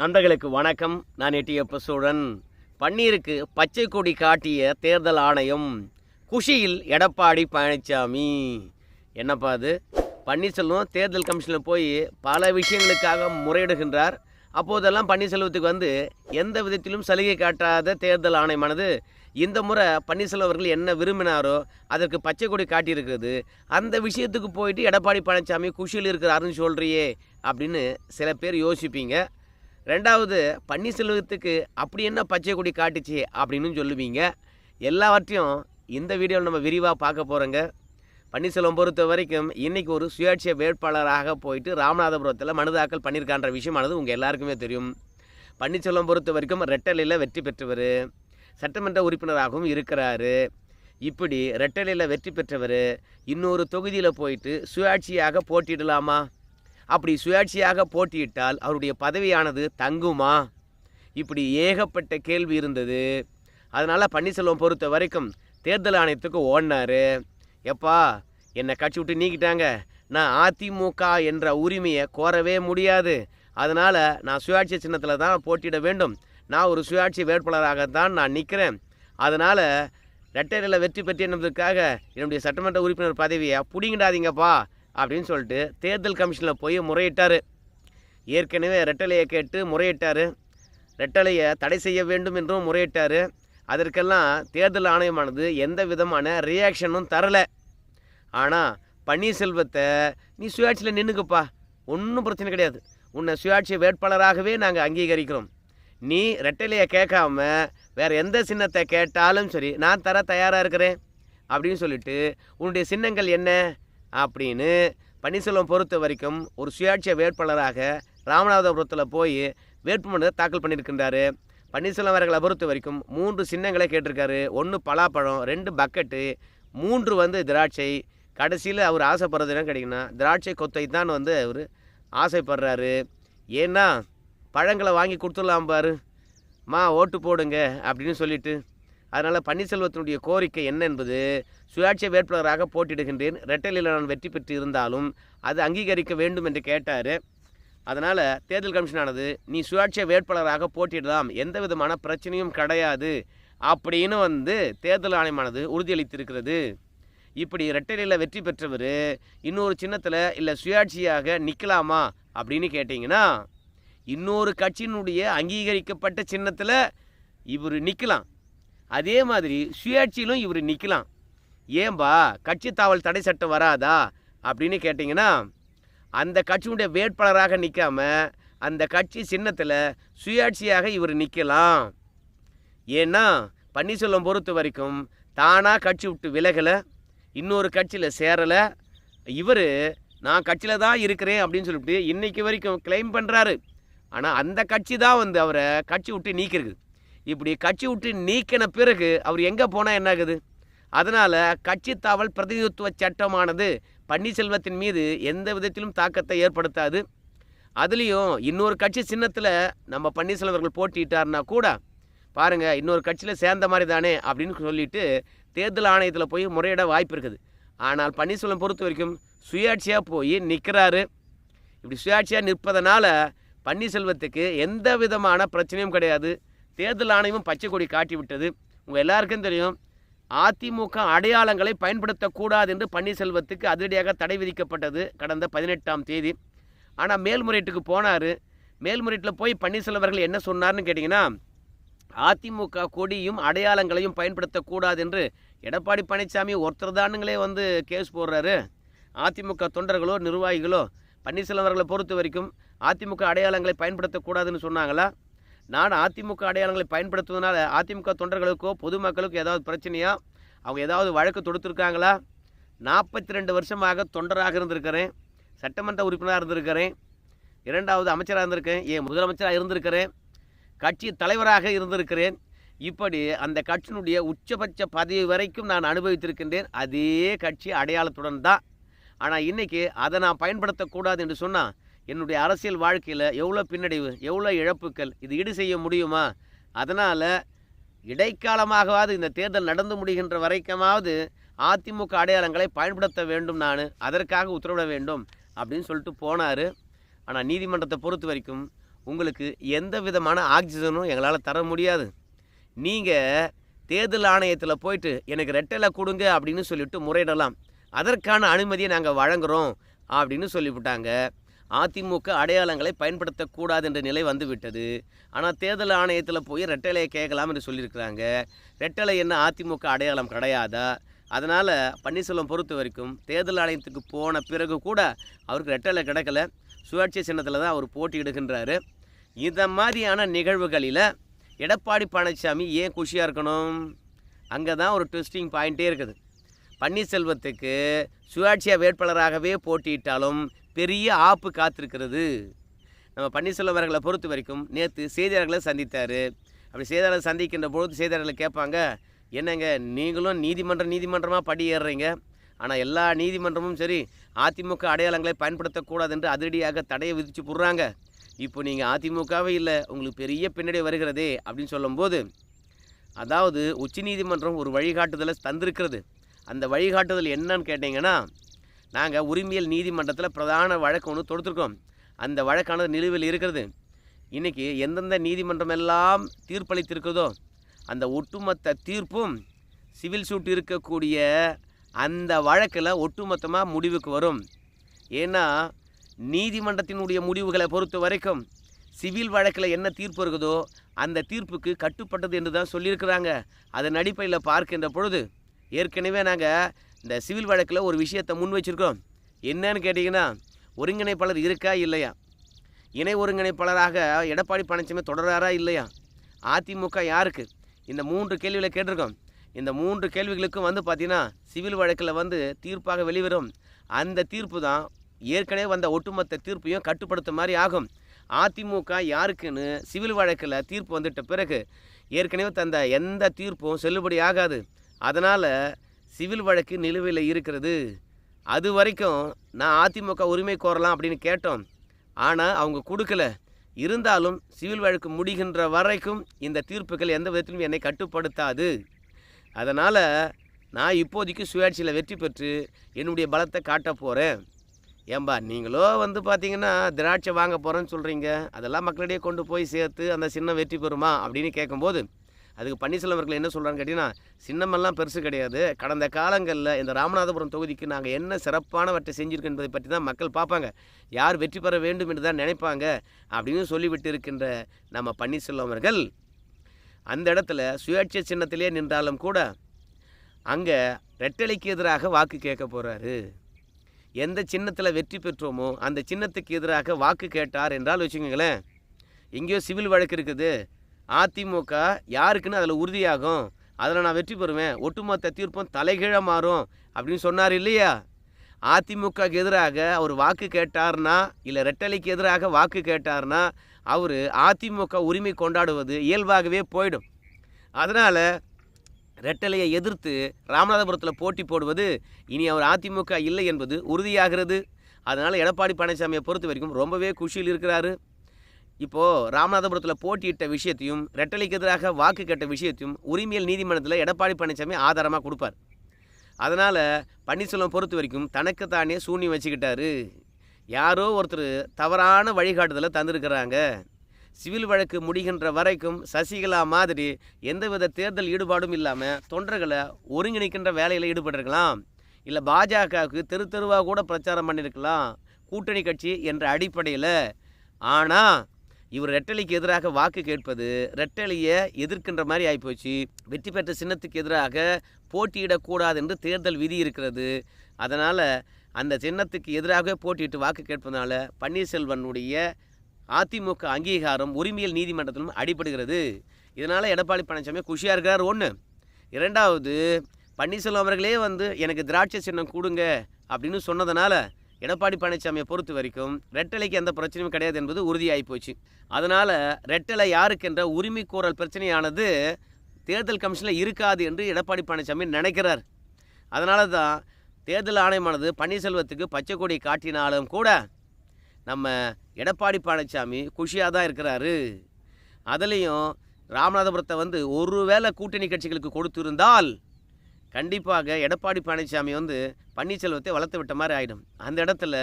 நண்பர்களுக்கு வணக்கம். நான் எட்டியப்ப சூழன். பன்னீருக்கு பச்சை கொடி காட்டிய தேர்தல் ஆணையம் குஷியில் எடப்பாடி பழனிசாமி என்னப்பா அது? பன்னீர்செல்வம் தேர்தல் கமிஷனில் போய் பல விஷயங்களுக்காக முறையிடுகின்றார். அப்போதெல்லாம் பன்னீர்செல்வத்துக்கு வந்து எந்த விதத்திலும் சலுகை காட்டாத தேர்தல் ஆணையமானது இந்த முறை பன்னீர்செல்வம் அவர்கள் என்ன விரும்பினாரோ அதற்கு பச்சை கொடி காட்டியிருக்கிறது. அந்த விஷயத்துக்கு போயிட்டு எடப்பாடி பழனிசாமி குஷியில் இருக்கிறாருன்னு சொல்கிறியே அப்படின்னு சில பேர் யோசிப்பீங்க. ரெண்டாவது பன்னீர்செல்வத்துக்கு அப்படி என்ன பச்சை கொடி காட்டுச்சு அப்படின்னு சொல்லுவீங்க. எல்லாவற்றையும் இந்த வீடியோவில் நம்ம விரிவாக பார்க்க போகிறோங்க பன்னீர்செல்வம் பொறுத்த வரைக்கும் இன்றைக்கி ஒரு சுயாட்சிய வேட்பாளராக போயிட்டு ராமநாதபுரத்தில் மனு தாக்கல் பண்ணியிருக்கான்ற விஷயமானது உங்கள் எல்லாருக்குமே தெரியும். பன்னீர்செல்வம் பொறுத்த வரைக்கும் ரெட்டலையில் வெற்றி பெற்றவர் சட்டமன்ற உறுப்பினராகவும் இருக்கிறாரு. இப்படி ரெட்டலையில் வெற்றி பெற்றவர் இன்னொரு தொகுதியில் போயிட்டு சுயாட்சியாக போட்டிடலாமா அப்படி சுயாட்சியாக போட்டியிட்டால் அவருடைய பதவியானது தங்குமா? இப்படி ஏகப்பட்ட கேள்வி இருந்தது. அதனால் பன்னீர்செல்வம் பொறுத்த வரைக்கும் தேர்தல் ஆணையத்துக்கு ஓடினார். எப்பா என்னை கட்சி விட்டு நீக்கிட்டாங்க. நான் அதிமுக என்ற உரிமையை கோரவே முடியாது. அதனால் நான் சுயாட்சி சின்னத்தில் தான் போட்டியிட வேண்டும். நான் ஒரு சுயாட்சி வேட்பாளராகத்தான் நான் நிற்கிறேன் அதனால் ரெட்டையில் வெற்றி பெற்று என்பதற்காக என்னுடைய சட்டமன்ற உறுப்பினர் பதவியை பிடிங்கிடாதீங்கப்பா. அப்படின்னு சொல்லிட்டு தேர்தல் கமிஷனில் போய் முறையிட்டார். ஏற்கனவே ரெட்டலையை கேட்டு முறையிட்டார். ரெட்டலையை தடை செய்ய வேண்டும் என்றும் முறையிட்டார். அதற்கெல்லாம் தேர்தல் ஆணையமானது எந்த விதமான ரியாக்ஷனும் தரலை. ஆனால் பன்னீர்செல்வத்தை நீ சுயாட்சியில் நின்றுக்குப்பா ஒன்றும் பிரச்சனை கிடையாது. உன்னை சுயாட்சி வேட்பாளராகவே நாங்கள் அங்கீகரிக்கிறோம். நீ ரெட்டலையை கேட்காம வேறு எந்த சின்னத்தை கேட்டாலும் சரி நான் தர தயாராக இருக்கிறேன். அப்படின்னு சொல்லிட்டு உன்னுடைய சின்னங்கள் என்ன? அப்படின்னு பன்னீர்செல்வம் பொறுத்த வரைக்கும் ஒரு சுயாட்சிய வேட்பாளராக ராமநாதபுரத்தில் போய் வேட்புமனு தாக்கல் பண்ணியிருக்கின்றாரு. பன்னீர்செல்வம் அவர்களை பொறுத்த வரைக்கும் மூன்று சின்னங்களை கேட்டிருக்காரு. ஒன்று பலாப்பழம் ரெண்டு பக்கெட்டு மூன்று வந்து திராட்சை. கடைசியில் அவர் ஆசைப்படுறது என்ன கிடைக்குன்னா திராட்சை கொத்தை தான் வந்து அவர் ஆசைப்படுறாரு. ஏன்னா பழங்களை வாங்கி கொடுத்துடலாம் பாரு. மா ஓட்டு போடுங்க அப்படின்னு சொல்லிட்டு அதனால் பன்னீர்செல்வத்தினுடைய கோரிக்கை என்ன என்பது சுயாட்சி வேட்பாளராக போட்டியிடுகின்றேன். ரெட்டலில் நான் வெற்றி பெற்று இருந்தாலும் அது அங்கீகரிக்க வேண்டும் என்று கேட்டார். அதனால் தேர்தல் கமிஷனானது நீ சுயாட்சி வேட்பாளராக போட்டியிடலாம். எந்த விதமான பிரச்சனையும் கிடையாது. அப்படின்னு வந்து தேர்தல் ஆணையமானது உறுதியளித்திருக்கிறது. இப்படி ரெட்டலில் வெற்றி பெற்றவர் இன்னொரு சின்னத்தில் இல்லை சுயாட்சியாக நிற்கலாமா அப்படின்னு கேட்டிங்கன்னா இன்னொரு கட்சியினுடைய அங்கீகரிக்கப்பட்ட சின்னத்தில் இவர் நிற்கலாம் அதே மாதிரி சுயாட்சியிலும் இவர் நிற்கலாம் ஏன்பா கட்சி தாவல் தடை சட்டம் வராதா? அப்படின்னு கேட்டிங்கன்னா அந்த கட்சியுடைய வேட்பாளராக நிற்காம அந்த கட்சி சின்னத்தில் சுயாட்சியாக இவர் நிற்கலாம் ஏன்னா பன்னீர்செல்வம் பொறுத்த வரைக்கும் தானாக கட்சி விட்டு விலகலை இன்னொரு கட்சியில் சேரலை. இவர் நான் கட்சியில் தான் இருக்கிறேன் அப்படின்னு சொல்லிட்டு இன்றைக்கி வரைக்கும் கிளைம் பண்ணுறாரு ஆனால் அந்த கட்சி தான் வந்து அவரை கட்சி விட்டு நீக்கிறது இப்படி கட்சி விட்டு நீக்கின பிறகு அவர் எங்கே போனால் என்ன ஆகுது அதனால் கட்சி தாவல் பிரதிநிதித்துவ சட்டமானது பன்னீர்செல்வத்தின் மீது எந்த விதத்திலும் தாக்கத்தை ஏற்படுத்தாது. அதுலேயும் இன்னொரு கட்சி சின்னத்தில் நம்ம பன்னீர்செல்வம் அவர்கள் போட்டிட்டார்னா கூட பாருங்கள் இன்னொரு கட்சியில் சேர்ந்த மாதிரி தானே அப்படின்னு சொல்லிட்டு தேர்தல் ஆணையத்தில் போய் முறையிட வாய்ப்பு இருக்குது. ஆனால் பன்னீர்செல்வம் பொறுத்த வரைக்கும் சுயாட்சியாக போய் நிற்கிறாரு இப்படி சுயாட்சியாக நிற்பதனால பன்னீர்செல்வத்துக்கு எந்த விதமான பிரச்சனையும் கிடையாது. தேர்தல் ஆணையமும் பச்சை கொடி காட்டி விட்டது உங்கள் எல்லாருக்கும் தெரியும் அதிமுக அடையாளங்களை பயன்படுத்தக்கூடாது என்று பன்னீர்செல்வத்துக்கு அதிரடியாக தடை விதிக்கப்பட்டது கடந்த பதினெட்டாம் தேதி. ஆனால் மேல்முறையீட்டுக்கு போனார். மேல்முறையீட்டில் போய் பன்னீர்செல்வர்கள் என்ன சொன்னார்னு கேட்டிங்கன்னா அதிமுக கொடியும் அடையாளங்களையும் பயன்படுத்தக்கூடாது என்று எடப்பாடி பழனிசாமி ஒருத்தர் தானுங்களே வந்து கேஸ் போடுறாரு. அதிமுக தொண்டர்களோ நிர்வாகிகளோ பன்னீர்செல்வம் அவர்களை பொறுத்த வரைக்கும் அதிமுக அடையாளங்களை பயன்படுத்தக்கூடாதுன்னு சொன்னாங்களா? நான் அதிமுக அடையாளங்களை பயன்படுத்துவதனால அதிமுக தொண்டர்களுக்கோ பொதுமக்களுக்கோ ஏதாவது பிரச்சனையா? அவங்க ஏதாவது வழக்கு தொடுத்துருக்காங்களா? நாற்பத்தி ரெண்டு வருஷமாக தொண்டராக இருந்திருக்கிறேன். சட்டமன்ற உறுப்பினராக இருந்திருக்கிறேன். இரண்டாவது அமைச்சராக இருந்திருக்கேன். ஏன் முதலமைச்சராக இருந்திருக்கிறேன். கட்சி தலைவராக இருந்திருக்கிறேன். இப்படி அந்த கட்சியினுடைய உச்சபட்ச பதவி வரைக்கும் நான் அனுபவித்திருக்கின்றேன். அதே கட்சி அடையாளத்துடன் தான். ஆனால் இன்றைக்கி அதை நான் பயன்படுத்தக்கூடாது என்று சொன்னால் என்னுடைய அரசியல் வாழ்க்கையில் எவ்வளோ பின்னடைவு எவ்வளோ இழப்புக்கள் இது ஈடு செய்ய முடியுமா? அதனால் இடைக்காலமாகவாது இந்த தேர்தல் நடந்து முடிகின்ற வரைக்குமாவது அதிமுக அடையாளங்களை பயன்படுத்த வேண்டும் நான் அதற்காக உத்தரவிட வேண்டும் அப்படின்னு சொல்லிட்டு போனார். ஆனால் நீதிமன்றத்தை பொறுத்த வரைக்கும் உங்களுக்கு எந்த விதமான ஆக்சிஜனும் எங்களால் தர முடியாது. நீங்கள் தேர்தல் ஆணையத்தில் போயிட்டு எனக்கு ரெட்டையில் கொடுங்க அப்படின்னு சொல்லிட்டு முறையிடலாம். அதற்கான அனுமதியை நாங்கள் வழங்குகிறோம் அப்படின்னு சொல்லிவிட்டாங்க. அதிமுக அடையாளங்களை பயன்படுத்தக்கூடாது என்ற நிலை வந்துவிட்டது. ஆனால் தேர்தல் ஆணையத்தில் போய் ரெட்டலையை கேட்கலாம் என்று சொல்லியிருக்கிறாங்க. ரெட்டலை என்ன அதிமுக அடையாளம் கிடையாதா? அதனால் பன்னீர்செல்வம் பொறுத்த வரைக்கும் தேர்தல் ஆணையத்துக்கு போன பிறகு கூட அவருக்கு ரெட்டலை கிடைக்கல. சுயாட்சி சின்னத்தில் தான் அவர் போட்டியிடுகின்றாரு. இந்த மாதிரியான நிகழ்வுகளில் எடப்பாடி பழனிசாமி ஏன் குஷியாக இருக்கணும்? அங்கே தான் ஒரு ட்விஸ்டிங் பாயிண்ட்டே இருக்குது. பன்னீர்செல்வத்துக்கு சுயாட்சியாக வேட்பாளராகவே போட்டியிட்டாலும் பெரிய ஆப்பு காத்திருக்கிறது. நம்ம பன்னீர்செல்வம் அவர்களை பொறுத்த வரைக்கும் நேற்று செய்தியாளர்களை சந்தித்தார். அப்படி செய்தியாளர்களை சந்திக்கின்ற பொழுது செய்தியாளர்களை கேட்பாங்க என்னங்க நீங்களும் நீதிமன்ற நீதிமன்றமாக படியேறுறீங்க ஆனால் எல்லா நீதிமன்றமும் சரி அதிமுக அடையாளங்களை பயன்படுத்தக்கூடாது என்று அதிரடியாக தடையை விதித்து போடுறாங்க. இப்போ நீங்கள் அதிமுகவே இல்லை உங்களுக்கு பெரிய பின்னடை வருகிறதே அப்படின்னு சொல்லும்போது அதாவது உச்சநீதிமன்றம் ஒரு வழிகாட்டுதலை தந்திருக்கிறது. அந்த வழிகாட்டுதல் என்னன்னு கேட்டிங்கன்னா நாங்கள் உரிமையல் நீதிமன்றத்தில் பிரதான வழக்கு ஒன்று தொடுத்துருக்கோம். அந்த வழக்கானது நிலுவையில் இருக்கிறது. இன்றைக்கி எந்தெந்த நீதிமன்றம் எல்லாம் தீர்ப்பளித்திருக்கிறதோ அந்த ஒட்டுமொத்த தீர்ப்பும் சிவில் சூட் இருக்கக்கூடிய அந்த வழக்கில் ஒட்டுமொத்தமாக முடிவுக்கு வரும். ஏன்னா நீதிமன்றத்தினுடைய முடிவுகளை பொறுத்த வரைக்கும் சிவில் வழக்கில் என்ன தீர்ப்பு இருக்குதோ அந்த தீர்ப்புக்கு கட்டுப்பட்டது என்று தான் சொல்லியிருக்கிறாங்க. அதன் அடிப்படையில் பார்க்கின்ற பொழுது ஏற்கனவே நாங்கள் இந்த சிவில் வழக்கில் ஒரு விஷயத்தை முன் வச்சுருக்கோம் என்னன்னு கேட்டிங்கன்னா ஒருங்கிணைப்பாளர் இருக்கா இல்லையா? இணை ஒருங்கிணைப்பாளராக எடப்பாடி பழனிசாமி தொடராரா இல்லையா? அதிமுக யாருக்கு? இந்த மூன்று கேள்விகளை கேட்டிருக்கோம். இந்த மூன்று கேள்விகளுக்கும் வந்து பார்த்திங்கன்னா சிவில் வழக்கில் வந்து தீர்ப்பாக வெளிவரும். அந்த தீர்ப்பு தான் ஏற்கனவே வந்த ஒட்டுமொத்த தீர்ப்பையும் கட்டுப்படுத்த மாதிரி ஆகும். அதிமுக யாருக்குன்னு சிவில் வழக்கில் தீர்ப்பு வந்துட்ட பிறகு ஏற்கனவே தந்த எந்த தீர்ப்பும் செல்லுபடி ஆகாது. அதனால் சிவில் வழக்கு நிலுவையில் இருக்கிறது. அது வரைக்கும் நான் அதிமுக உரிமை கோரலாம் அப்படின்னு கேட்டோம். ஆனால் அவங்க கொடுக்கல. இருந்தாலும் சிவில் வழக்கு முடிகின்ற வரைக்கும் இந்த தீர்ப்புகள் எந்த விதத்திலும் என்னை கட்டுப்படுத்தாது. அதனால் நான் இப்போதைக்கு சுயாட்சியில் வெற்றி பெற்று என்னுடைய பலத்தை காட்ட போகிறேன் ஏம்பா நீங்களோ வந்து பார்த்தீங்கன்னா திராட்சை வாங்க போகிறேன்னு சொல்கிறீங்க அதெல்லாம் மக்களிடையே கொண்டு போய் சேர்த்து அந்த சின்னம் வெற்றி பெறுமா அப்படின்னு கேட்கும்போது அதுக்கு பன்னீர்செல்வம் அவர்கள் என்ன சொல்கிறான்னு கேட்டிங்கன்னா சின்னமெல்லாம் பெருசு கிடையாது. கடந்த காலங்களில் இந்த ராமநாதபுரம் தொகுதிக்கு நாங்கள் என்ன சிறப்பானவற்றை செஞ்சுருக்கோம் என்பதை பற்றி தான் மக்கள் பார்ப்பாங்க. யார் வெற்றி பெற வேண்டும் என்று தான் நினைப்பாங்க அப்படின்னு சொல்லிவிட்டு இருக்கின்ற நம்ம பன்னீர்செல்வம் அவர்கள் அந்த இடத்துல சுயாட்சி சின்னத்திலே நின்றாலும் கூட அங்கே ரெட்டலைக்கு எதிராக வாக்கு கேட்க போகிறாரு எந்த சின்னத்தில் வெற்றி பெற்றோமோ அந்த சின்னத்துக்கு எதிராக வாக்கு கேட்டார் என்றால் வச்சுக்கோங்களேன் எங்கேயோ சிவில் வழக்கு இருக்குது. அதிமுக யாருக்குன்னு அதில் உறுதியாகும். அதில் நான் வெற்றி பெறுவேன். ஒட்டுமொத்த தீர்ப்பும் தலைகீழ மாறும் அப்படின்னு சொன்னார் இல்லையா? அதிமுகக்கு எதிராக அவர் வாக்கு கேட்டார்னா இல்லை ரெட்டலைக்கு எதிராக வாக்கு கேட்டார்னா அவர் அதிமுக உரிமை கொண்டாடுவது இயல்பாகவே போயிடும். அதனால் ரெட்டலையை எதிர்த்து ராமநாதபுரத்தில் போட்டி போடுவது இனி அவர் அதிமுக இல்லை என்பது உறுதியாகிறது. அதனால் எடப்பாடி பழனிசாமியை பொறுத்த வரைக்கும் ரொம்பவே குஷியில் இருக்கிறாரு. இப்போது ராமநாதபுரத்தில் போட்டியிட்ட விஷயத்தையும் ரெட்டலைக்கு எதிராக வாக்கு கேட்ட விஷயத்தையும் உரிமையல் நீதிமன்றத்தில் எடப்பாடி பழனிசாமி ஆதாரமாக கொடுப்பார். அதனால் பன்னீர்செல்வம் பொறுத்த வரைக்கும் தனக்குத்தானே சூன்யம் வச்சுக்கிட்டாரு. யாரோ ஒருத்தர் தவறான வழிகாட்டுதலை தந்திருக்கிறாங்க. சிவில் வழக்கு முடிகின்ற வரைக்கும் சசிகலா மாதிரி எந்தவித தேர்தல் ஈடுபாடும் இல்லாமல் தொண்டர்களை ஒருங்கிணைக்கின்ற வேலையில் ஈடுபட்டிருக்கலாம். இல்லை பாஜகவுக்கு தெரு தெருவாக கூட பிரச்சாரம் பண்ணியிருக்கலாம் கூட்டணி கட்சி என்ற அடிப்படையில். ஆனால் இவர் ரெட்டலைக்கு எதிராக வாக்கு கேட்பது ரெட்டலையை எதிர்க்கின்ற மாதிரி ஆகிப்போச்சு வெற்றி பெற்ற சின்னத்துக்கு எதிராக போட்டியிடக்கூடாது என்று தேர்தல் விதி இருக்கிறது. அதனால் அந்த சின்னத்துக்கு எதிராகவே போட்டியிட்டு வாக்கு கேட்பதனால பன்னீர்செல்வனுடைய அதிமுக அங்கீகாரம் உரிமையல் நீதிமன்றத்திலும் அடிபடுகிறது. இதனால் எடப்பாடி பழனிசாமி குஷியாக இருக்கிறார். ஒன்று இரண்டாவது பன்னீர்செல்வம் அவர்களே வந்து எனக்கு திராட்சை சின்னம் கொடுங்க அப்படின்னு சொன்னதுனால எடப்பாடி பழனிசாமியை பொறுத்த வரைக்கும் ரெட்டலைக்கு எந்த பிரச்சனையும் கிடையாது என்பது உறுதியாகி போச்சு. அதனால் ரெட்டலை யாருக்கென்ற உரிமை கோரல் பிரச்சனையானது தேர்தல் கமிஷனில் இருக்காது என்று எடப்பாடி பழனிசாமி நினைக்கிறார். அதனால தான் தேர்தல் ஆணையமானது பன்னீர்செல்வத்துக்கு பச்சை கொடி காட்டினாலும் கூட நம்ம எடப்பாடி பழனிசாமி குஷியாக தான் இருக்கிறாரு. அதுலேயும் ராமநாதபுரத்தை வந்து ஒருவேளை கூட்டணி கட்சிகளுக்கு கொடுத்திருந்தால் கண்டிப்பாக எடப்பாடி பழனிசாமி வந்து பன்னீர்செல்வத்தை வளர்த்து விட்ட மாதிரி ஆகிடும் அந்த இடத்துல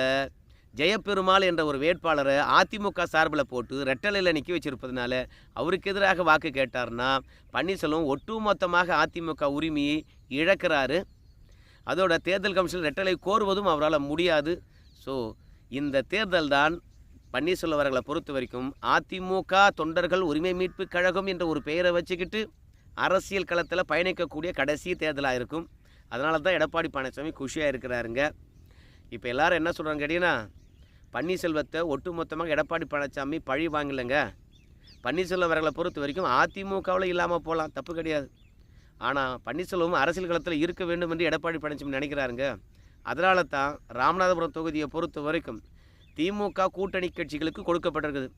ஜெயபெருமாள் என்ற ஒரு வேட்பாளரை அதிமுக சார்பில் போட்டு ரெட்டலையில் நிற்க வச்சிருப்பதனால அவருக்கு எதிராக வாக்கு கேட்டார்னா பன்னீர்செல்வம் ஒட்டுமொத்தமாக அதிமுக உரிமையை இழக்கிறாரு. அதோட தேர்தல் கமிஷன் ரெட்டலை கோருவதும் அவரால் முடியாது. ஸோ இந்த தேர்தல் தான் பன்னீர்செல்வம் அவர்களை பொறுத்த வரைக்கும் அதிமுக தொண்டர்கள் உரிமை மீட்பு கழகம் என்ற ஒரு பெயரை வச்சுக்கிட்டு அரசியல் களத்தில் பயணிக்கக்கூடிய கடைசி தேர்தலாக இருக்கும். அதனால தான் எடப்பாடி பழனிசாமி குஷியாக இருக்கிறாருங்க. இப்போ எல்லாரும் என்ன சொல்கிறாங்க கேட்டிங்கன்னா பன்னீர்செல்வத்தை ஒட்டுமொத்தமாக எடப்பாடி பழனிசாமி பழி வாங்கலைங்க. பன்னீர்செல்வம் அவர்களை பொறுத்த வரைக்கும் அதிமுகவில் இல்லாமல் போகலாம் தப்பு கிடையாது. ஆனால் பன்னீர்செல்வம் அரசியல் களத்தில் இருக்க வேண்டும் என்று எடப்பாடி பழனிசாமி நினைக்கிறாருங்க. அதனால தான் ராமநாதபுரம் தொகுதியை பொறுத்த வரைக்கும் திமுக கூட்டணி கட்சிகளுக்கு கொடுக்கப்பட்டிருக்குது.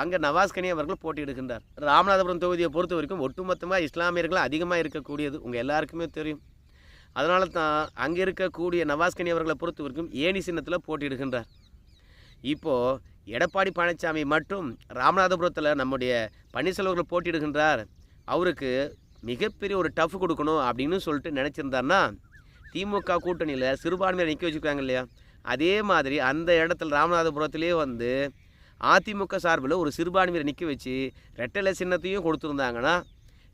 அங்கே நவாஸ்கனி அவர்கள் போட்டியிடுகின்றார். ராமநாதபுரம் தொகுதியை பொறுத்த வரைக்கும் ஒட்டுமொத்தமாக இஸ்லாமியர்கள் அதிகமாக இருக்கக்கூடியது. உங்கள் எல்லாருக்குமே தெரியும். அதனால தான் அங்கே இருக்கக்கூடிய நவாஸ்கனி அவர்களை பொறுத்த வரைக்கும் ஏணி சின்னத்தில் போட்டியிடுகின்றார். இப்போது எடப்பாடி பழனிசாமி மட்டும் ராமநாதபுரத்தில் நம்முடைய பன்னீர்செல்வர்கள் போட்டியிடுகின்றார். அவருக்கு மிகப்பெரிய ஒரு டஃப் கொடுக்கணும் அப்படின்னு சொல்லிட்டு நினச்சிருந்தாருன்னா திமுக கூட்டணியில் சிறுபான்மையை நிற்க வச்சுருக்காங்க இல்லையா? அதே மாதிரி அந்த இடத்துல ராமநாதபுரத்திலே வந்து அதிமுக சார்பில் ஒரு சிறுபான்மையை நிற்க வச்சு ரெட்டலை சின்னத்தையும் கொடுத்துருந்தாங்கன்னா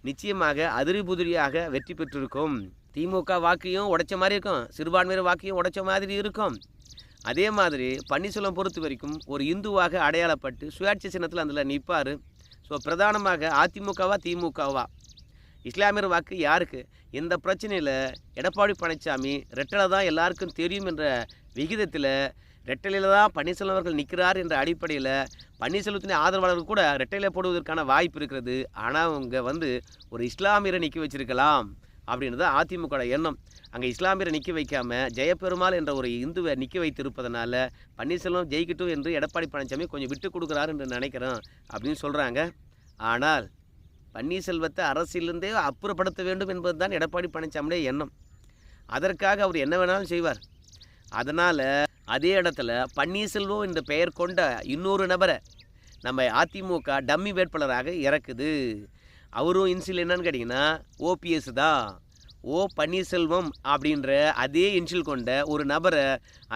நிச்சயமாக அதிரி புதிரியாக வெற்றி பெற்றிருக்கும். திமுக வாக்கையும் உடைச்ச மாதிரி இருக்கும். சிறுபான்மையினர் வாக்கையும் உடைச்ச மாதிரி இருக்கும். அதே மாதிரி பன்னீர்செல்வம் பொறுத்த வரைக்கும் ஒரு இந்துவாக அடையாளப்பட்டு சுயாட்சி சின்னத்தில் அதில் நிற்பார் ஸோ பிரதானமாக அதிமுகவா திமுகவா? இஸ்லாமியர் வாக்கு யாருக்கு? இந்த பிரச்சனையில் எடப்பாடி பழனிசாமி ரெட்டலை தான் எல்லாருக்கும் தெரியும் என்ற விகிதத்தில் ரெட்டலையில் தான் பன்னீர்செல்வம் அவர்கள் நிற்கிறார் என்ற அடிப்படையில் பன்னீர்செல்வத்தின் ஆதரவாளர்கள் கூட ரெட்டையில் போடுவதற்கான வாய்ப்பு இருக்கிறது. ஆனால் அவங்க வந்து ஒரு இஸ்லாமியரை நிற்க வச்சிருக்கலாம். அப்படின்றது அதிமுக எண்ணம். அங்கே இஸ்லாமியரை நிற்க வைக்காம ஜெயபெருமாள் என்ற ஒரு இந்துவை நிற்க வைத்திருப்பதனால பன்னீர்செல்வம் ஜெயிக்கட்டும் என்று எடப்பாடி பழனிசாமி கொஞ்சம் விட்டு கொடுக்குறாரு என்று நினைக்கிறோம் அப்படின்னு சொல்கிறாங்க ஆனால் பன்னீர்செல்வத்தை அரசியலிருந்தே அப்புறப்படுத்த வேண்டும் என்பது தான் எடப்பாடி பழனிசாமியுடைய எண்ணம். அதற்காக அவர் என்ன வேணாலும் செய்வார். அதனால் அதே இடத்துல பன்னீர்செல்வம் என்ற பெயர் கொண்ட இன்னொரு நபரை நம்ம அதிமுக டம்மி வேட்பாளராக இறக்குது. அவரும் இன்சில் என்னன்னு கேட்டிங்கன்னா ஓபிஎஸ் தான் ஓ பன்னீர்செல்வம்? அப்படின்ற அதே இன்சில் கொண்ட ஒரு நபரை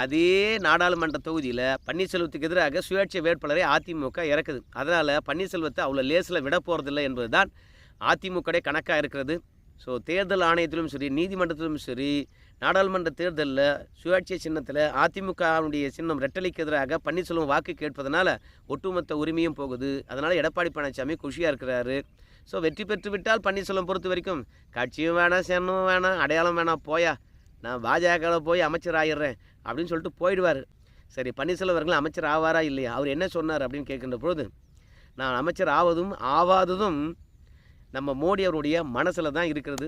அதே நாடாளுமன்ற தொகுதியில் பன்னீர்செல்வத்துக்கு எதிராக சுயேட்சை வேட்பாளரை அதிமுக இறக்குது. அதனால் பன்னீர்செல்வத்தை அவ்வளோ லேசில் விட போகிறதில்ல என்பது தான் அதிமுகடைய கணக்காக இருக்கிறது. ஸோ தேர்தல் ஆணையத்திலும் சரி நீதிமன்றத்திலும் சரி நாடாளுமன்ற தேர்தலில் சுயாட்சி சின்னத்தில் அதிமுகவுடைய சின்னம் ரெட்டலைக்கு எதிராக பன்னீர்செல்வம் வாக்கு கேட்பதனால ஒட்டுமொத்த உரிமையும் போகுது. அதனால் எடப்பாடி பழனிசாமி குஷியாக இருக்கிறாரு. ஸோ வெற்றி பெற்று விட்டால் பன்னீர்செல்வம் பொறுத்த வரைக்கும் கட்சியும் வேணாம் சேனமும் வேணாம் அடையாளம் வேணாம் போயா. நான் பாஜகவில் போய் அமைச்சர் ஆயிடுறேன் அப்படின்னு சொல்லிட்டு போயிடுவார். சரி பன்னீர்செல்வம் அவர்கள் அமைச்சர் ஆவாரா இல்லையா? அவர் என்ன சொன்னார் அப்படின்னு கேட்கின்ற பொழுது நான் அமைச்சர் ஆவதும் ஆவாததும் நம்ம மோடி அவருடைய மனசில் தான் இருக்கிறது.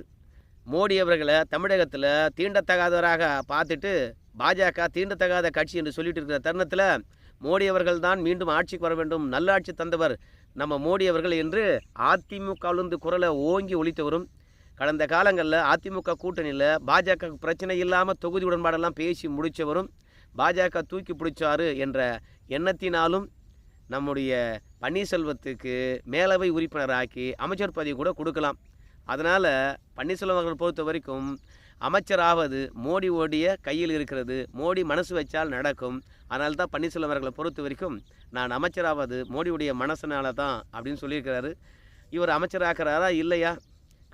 மோடி அவர்களை தமிழகத்தில் தீண்டத்தகாதவராக பார்த்துட்டு பாஜக தீண்டத்தகாத கட்சி என்று சொல்லிட்டு இருக்கிற தருணத்தில் மோடி அவர்கள் தான் மீண்டும் ஆட்சிக்கு வர வேண்டும் நல்லாட்சி தந்தவர் நம்ம மோடி அவர்கள் என்று அதிமுகவிலிருந்து குரலை ஓங்கி ஒழித்தவரும் கடந்த காலங்களில் அதிமுக கூட்டணியில் பாஜக பிரச்சனை இல்லாமல் தொகுதி உடன்பாடெல்லாம் பேசி முடித்தவரும் பாஜக தூக்கி பிடிச்சாரு என்ற எண்ணத்தினாலும் நம்முடைய பன்னீர்செல்வத்துக்கு மேலவை உறுப்பினராக்கி அமைச்சர் பதவி கூட கொடுக்கலாம். அதனால் பன்னீர்செல்வம் அவர்கள் பொறுத்த வரைக்கும் அமைச்சராவது மோடி ஓடிய கையில் இருக்கிறது. மோடி மனசு வச்சால் நடக்கும். அதனால்தான் பன்னீர்செல்வம் அவர்களை பொறுத்த வரைக்கும் நான் அமைச்சராவது மோடியுடைய மனசனால தான் அப்படின்னு சொல்லியிருக்கிறாரு. இவர் அமைச்சராகிறாரா இல்லையா?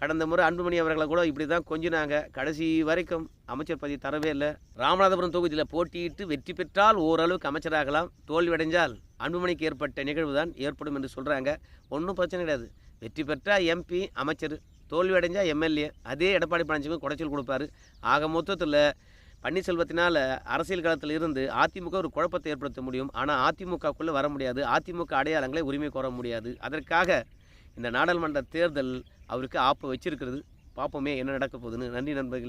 கடந்த முறை அன்புமணி அவர்களை கூட இப்படி தான் கொஞ்சினாங்க. கடைசி வரைக்கும் அமைச்சர் பதவி தரவே இல்லை. ராமநாதபுரம் தொகுதியில் போட்டியிட்டு வெற்றி பெற்றால் ஓரளவுக்கு அமைச்சராகலாம். தோல்வியடைஞ்சால் அன்புமணிக்கு ஏற்பட்ட நிகழ்வு தான் ஏற்படும் என்று சொல்கிறாங்க ஒன்றும் பிரச்சனை கிடையாது. வெற்றி பெற்றால் எம்பி அமைச்சர். தோல்வி எம்எல்ஏ அதே எடப்பாடி பழனிசாமி குடைச்சல் கொடுப்பாரு. ஆக மொத்தத்தில் பன்னீர்செல்வத்தினால் அரசியல் களத்தில் இருந்து அதிமுக ஒரு குழப்பத்தை ஏற்படுத்த முடியும். ஆனால் அதிமுகக்குள்ளே வர முடியாது. அதிமுக அடையாளங்களை உரிமை கோர முடியாது. அதற்காக இந்த நாடாளுமன்ற தேர்தல் அவருக்கு ஆப்பு வச்சிருக்கிறது. பார்ப்போமே என்ன நடக்க போகுதுன்னு. நன்றி நண்பர்களே.